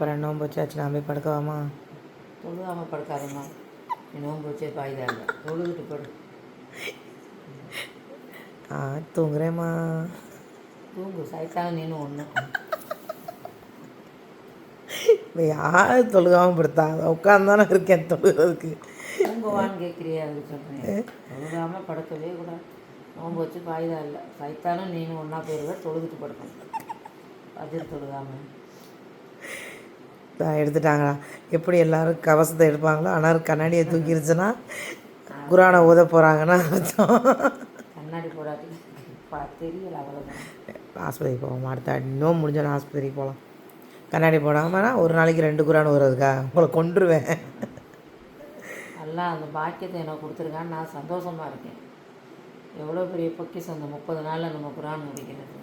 அப்புறம் நோம்பு வச்சாச்சு நான் போய் படுக்கவாமா? தொழுகாமல் படுக்காதம்மா. நோன்பு வச்சே பாய்தா இல்லை. தொழுதுட்டு படு. ஆ தூங்குறேம்மா. தூங்கு சைத்தான நீனு ஒன்று இப்போ யார் தொழுகாமல் படுத்தா? உட்காந்து தானே இருக்கேன் தொழுகிறதுக்கு தூங்குவான்னு கேட்குறியா அதுக்கு சொல்கிறேன் தொழுகாமல் படுக்கவே கூடாது. நோன்பு வச்சு பாய்தா இல்லை. சைத்தானும் நீனும் ஒன்றா போயிருவ தொழுதுட்டு படுக்கணும். அதிர் தொழுகாமல் எடுத்துட்டாங்களா? எப்படி எல்லாரும் கவசத்தை எடுப்பாங்களோ ஆனால் கண்ணாடியை தூக்கிருச்சுன்னா குரானை ஊத போகிறாங்கன்னா அர்த்தம். கண்ணாடி போடாட்டி பா தெரியல அவ்வளோதான் ஆஸ்பத்திரிக்கு போவோம்? அடுத்த இன்னும் முடிஞ்சோன்னா ஆஸ்பத்திரிக்கு போகலாம் கண்ணாடி போடாமனா ஒரு நாளைக்கு ரெண்டு குரான் வருதுக்கா உங்களை கொண்டுருவேன் நல்லா அந்த பாக்கியத்தை எனக்கு கொடுத்துருக்கான்னு நான் சந்தோஷமாக இருக்கேன். எவ்வளோ பெரிய பொக்கிஷம் அந்த முப்பது நாளில் நம்ம குரான் முடிக்கிறது.